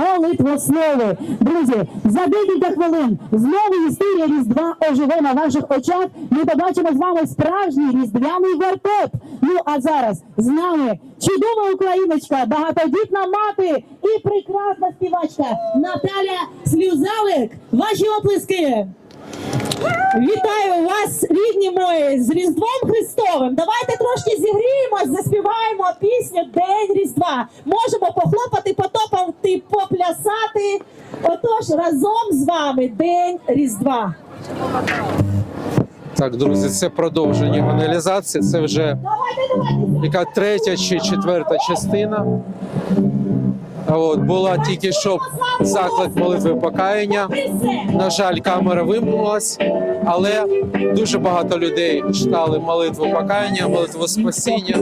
молитвослови. Друзі, за декілька хвилин знову історія Різдва оживе на ваших очах. Ми побачимо з вами справжній різдвяний вертеп. Ну а зараз з нами чудова україночка, багатодітна мати і прекрасна співачка Наталя Слюзалик. Ваші оплески. Вітаю вас, рідні мої, з Різдвом Христовим. Давайте трошки зігріємось, заспіваємо пісню День Різдва. Можемо похлопати, потопати, поплясати. Отож, разом з вами День Різдва. Так, друзі, це продовження аналізації. Це вже яка третя чи четверта частина. От була тільки що заклик молитви покаяння. На жаль, камера вимкнулась, але дуже багато людей читали молитву покаяння, молитву спасіння.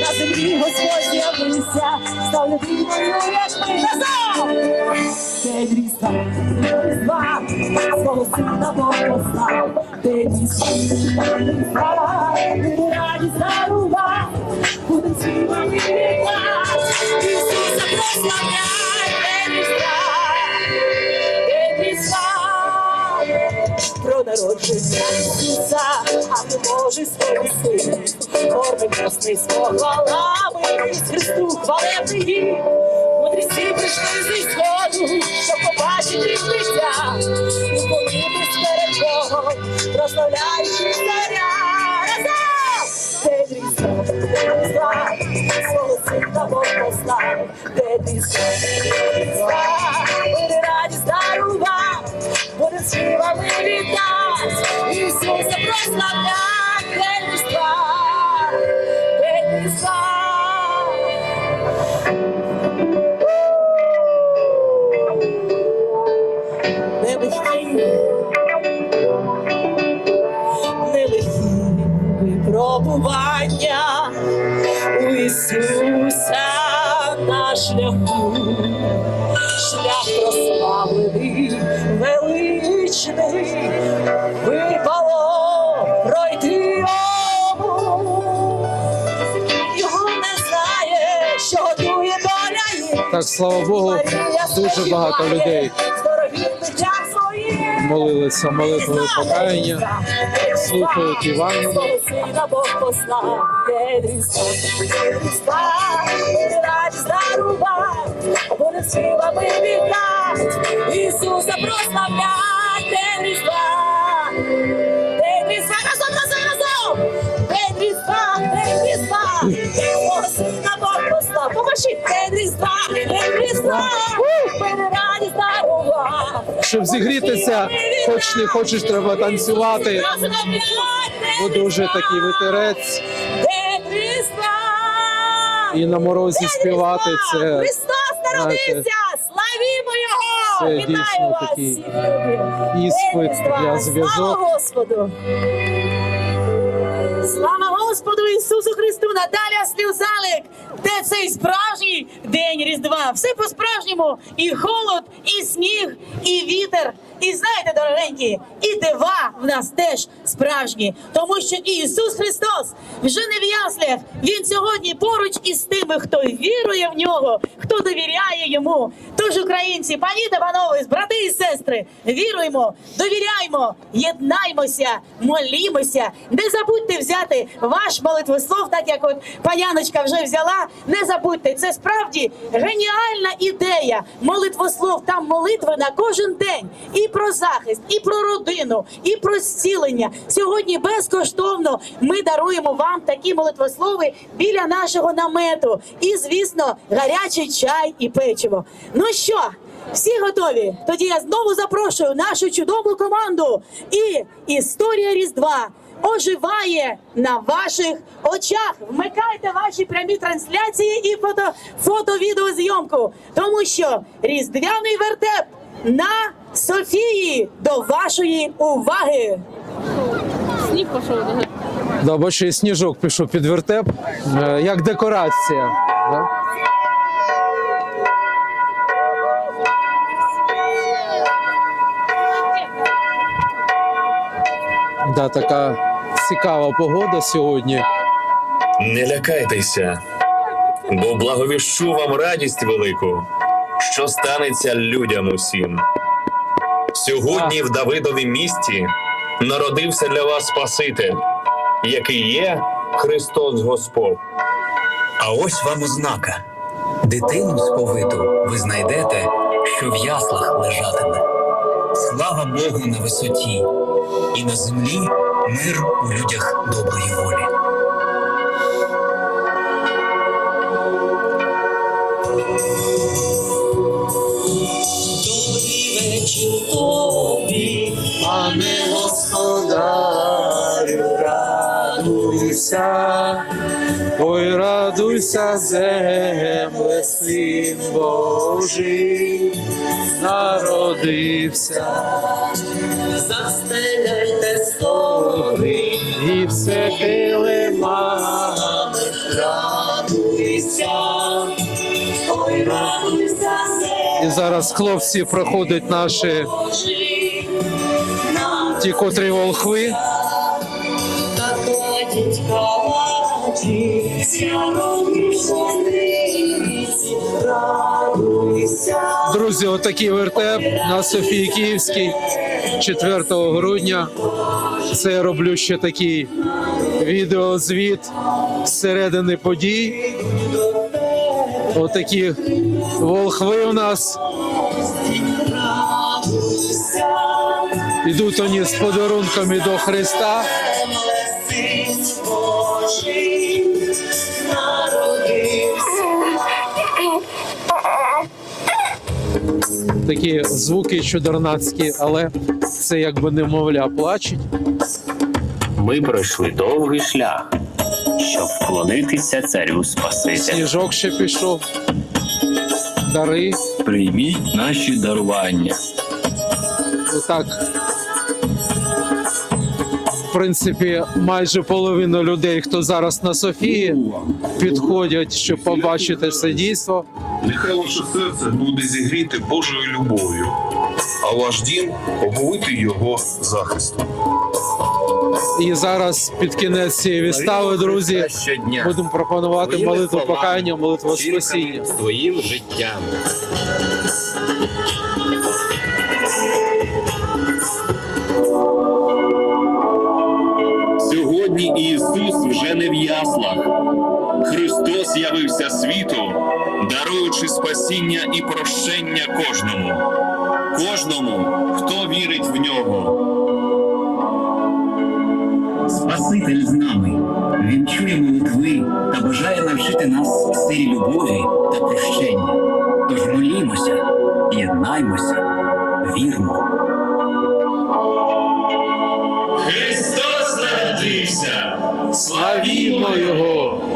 На землі Господь з'явився, став людиною, як ми разом. День Різдва, Різдва, свого сина послав. День Різдва, Різдва, буде радість дарував. Будем співати вітати, Ісуса прославляй, День Різдва, День Різдва. Про народження Ісуса, а не може сповісти. Форми красний з похвалами, з Христу хвалебний їм. Мудріці прийшли зі сходу, щоб побачити життя. І помітись перед Богом, прославляючи царя. День Різдва, День Різдва, свого сина буде радість дарував. Буде силами вітать, Ісуса прославлять, День шлях прославлений, величний, випало пройти йому. Його не знає, що готує доля їм. Так, слава Богу, дуже багато людей молилися молитвою покаяння, слухають Євангеліє. Сина Бог послав, День Різдва, День Різдва, День радість дарував, буде силами вітать, Ісуса прославлять, День Різдва, День Різдва, разом, разом, разом, День Різдва, День Різдва, Буде радість дарував, Щоб зігрітися, хоч не хочеш, треба танцювати. Бо дуже такий вітерець. І на морозі співати це, Христос народився! Славімо Його! це дійсно такий іспит для зв'язок. Слава Господу! Слава Господу Ісусу Христу! Наталя Слюзалик! Де цей справжній день Різдва? Все по-справжньому. І холод, і сніг, і вітер. І знаєте, дорогенькі, і дива в нас теж справжні, тому що Ісус Христос вже не в яслях. Він сьогодні поруч із тими, хто вірує в нього, хто довіряє йому. Тож, українці, пані та панове, брати і сестри, віруємо, довіряймо, єднаймося, молімося. Не забудьте взяти ваш молитвослов, так як от паняночка вже взяла. Не забудьте, це справді геніальна ідея. Молитвослов там молитви на кожен день. І про захист, і про родину, і про зцілення. Сьогодні безкоштовно ми даруємо вам такі молитвослови біля нашого намету. І, звісно, гарячий чай і печиво. Ну що? Всі готові? Тоді я знову запрошую нашу чудову команду. І історія Різдва оживає на ваших очах. Вмикайте ваші прямі трансляції і фото, фото-відеозйомку, тому що різдвяний вертеп на Софії, до вашої уваги. Сніг пішов. Да, бачу, сніжок пішов під вертеп е, як декорація. Да? Да, така цікава погода сьогодні. Не лякайтеся, бо благовіщу вам радість велику, що станеться людям усім. Сьогодні в Давидові місті народився для вас Спаситель, який є Христос Господь. А ось вам ознака. Дитину сповиту ви знайдете, що в яслах лежатиме. Слава Богу на висоті, і на землі мир у людях доброї волі. Добрий вечір Пане Господарю, радуйся, ой, радуйся, земле, син Божий, народився, застеляйте столи, і все килимами радуйся, ой, радуйся, І зараз хлопці проходять наші ті, котрі волхви. Друзі, отакий вертеп на Софії Київській 4 грудня. Це я роблю ще такий відеозвіт зсередини подій. Отакі волхви у нас. Ідуть вони з подарунками до Христа. Такі звуки чудернацькі, але це якби немовля плачуть. Ми пройшли довгий шлях, щоб вклонитися царю Спасителю. Сніжок ще пішов. Дари. Прийміть наші дарування. Отак. В принципі, майже половина людей, хто зараз на Софії, підходять, щоб побачити це дійство. Нехай ваше серце буде зігріти Божою любов'ю, а ваш дім оповити його захистом. І зараз під кінець цієї вистави, друзі, будемо пропонувати молитву покаяння, молитву спасіння. своїм життям. Спасіння і прощення кожному, кожному, хто вірить в нього. Спаситель з нами. Він чує молитви та бажає навчити нас силі любові та прощення. Тож молімося, єднаймося, вірмо. Христос народився! Славімо Його!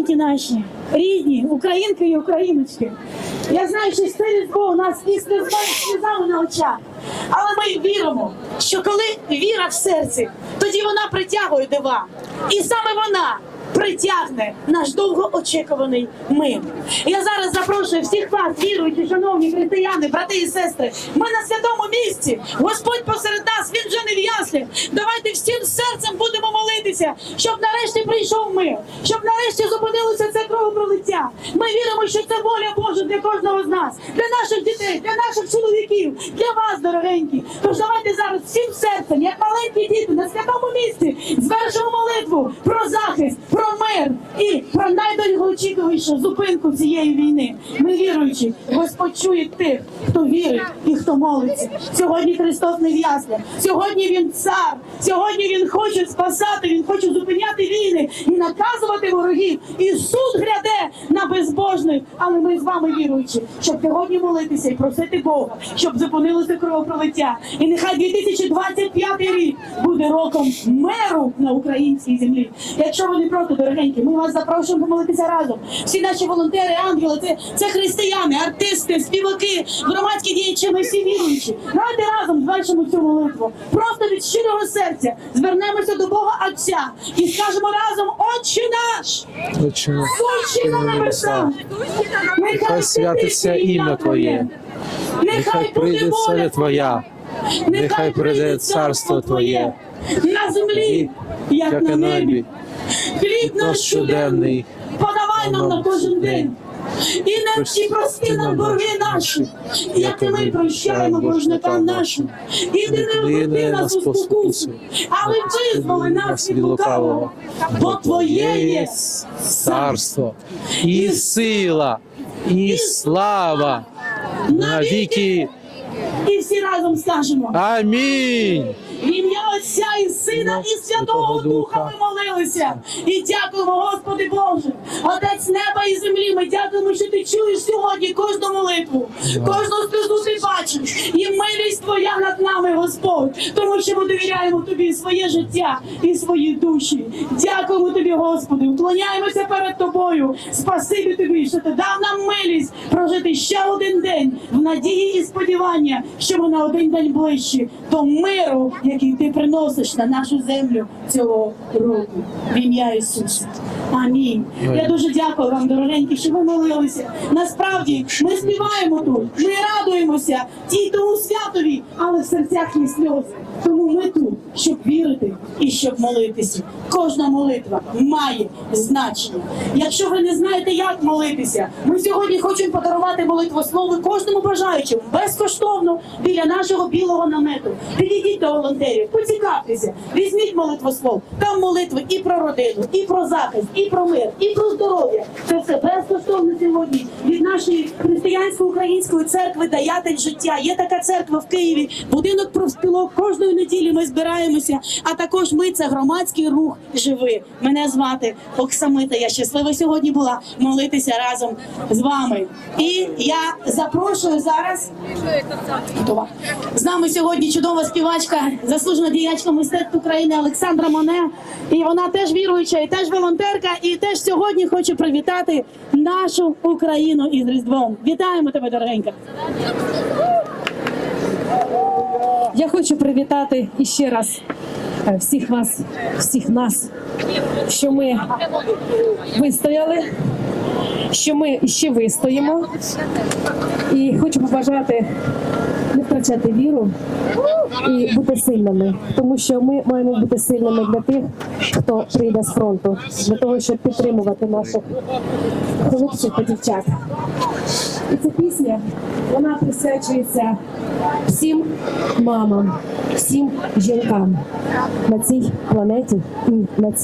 Дорогенькі наші, рідні, українки і україночки. Я знаю, що це різдво у нас і сльозами на очах. Але ми віримо, що коли віра в серці, тоді вона притягує дива. І саме вона притягне наш довгоочікуваний мир. Я зараз запрошую всіх вас, віруючі, шановні християни, брати і сестри. Ми на святому місці. Господь посеред нас, він вже не в яслі. Давайте всім серцем будемо молитися, щоб нарешті прийшов мир, щоб нарешті зупинилося це кровопролиття. Ми віримо, що це воля Божа для кожного з нас, для наших дітей, для наших чоловіків, для вас, дорогенькі. Тож давайте зараз всім серцем, як маленькі діти, на святому місці, звершимо молитву про захист, мир і про найдовгоочікуванішу зупинку цієї війни. Ми віруючи, Господь чує тих, хто вірить і хто молиться. Сьогодні Христос не в. Сьогодні він цар. Сьогодні він хоче спасати. Він хоче зупиняти війни і наказувати ворогів. І суд гряде на безбожних. Але ми з вами віруючи, щоб сьогодні молитися і просити Бога, щоб зупинилося кровопролиття. І нехай 2025 рік буде роком миру на українській землі. Якщо ви не проти роботу, дорогенькі. Ми вас запрошуємо помолитися разом. Всі наші волонтери, ангели, це, це християни, артисти, співаки, громадські діячі, ми всі віруючі. Давайте разом звершимо цю молитву. Просто від щирого серця звернемося до Бога Отця і скажемо разом: Отче наш! Отче наш, на небесах! Нехай святиться ім'я Твоє, нехай прийде царя Твоя, нехай прийде царство Твоє, на землі, як, на небі. Хліб наш щоденний, подавай нам на кожен день. І не і прости нам борги наші, як і ми прощаємо боржникам нашим. І ти не введи нас у спокусу, але визволи нас від лукавого, бо Твоє є царство, і сила, і слава навіки. І всі разом скажемо. Амінь. Отця і Сина, і Святого Духа ми молилися. І дякуємо, Господи Боже, Отець неба і землі. Ми дякуємо, що ти чуєш сьогодні кожну молитву, кожну сльозу ти бачиш. І милість Твоя над нами, Господь, тому що ми довіряємо Тобі своє життя і свої душі. Дякуємо Тобі, Господи, вклоняємося перед Тобою. Спасибі Тобі, що ти дав нам милість прожити ще один день в надії і сподівання, що ми на один день ближчі до миру, який ти приносиш на нашу землю цього року. В ім'я Ісуса. Амінь. Я дуже дякую вам, дорогенькі, що ви молилися. Насправді ми співаємо тут, ми радуємося тій тому святові, але в серцях є сльози. Тому ми тут, щоб вірити і щоб молитися. Кожна молитва має значення. Якщо ви не знаєте, як молитися, ми сьогодні хочемо подарувати молитву молитвослови кожному бажаючому безкоштовно біля нашого білого намету. Підійдіть до волонтерів, поцікавтеся, візьміть молитвослов. Там молитви і про родину, і про захист, і про мир, і про здоров'я. Це все безкоштовно сьогодні від нашої християнсько-української церкви Даятель життя. Є така церква в Києві. Будинок профспілок. Кожної неділі ми збираємося. А також ми це громадський рух живи. Мене звати Оксамита. Я щаслива сьогодні була молитися разом з вами. І я запрошую зараз. З нами сьогодні чудова співачка, заслужена діячка мистецтв України Олександра Моне. І вона теж віруюча, і теж волонтерка, і теж сьогодні хоче привітати нашу Україну із Різдвом. Вітаємо тебе, дорогенька. Я хочу привітати іще раз е, всіх вас, всіх нас, що ми вистояли, що ми ще вистоїмо. І хочу побажати не втрачати віру і бути сильними, тому що ми маємо бути сильними для тих, хто прийде з фронту, для того, щоб підтримувати наших хлопців та дівчат. І ця пісня вона присвячується всім мамам, всім жінкам на цій планеті і на цій.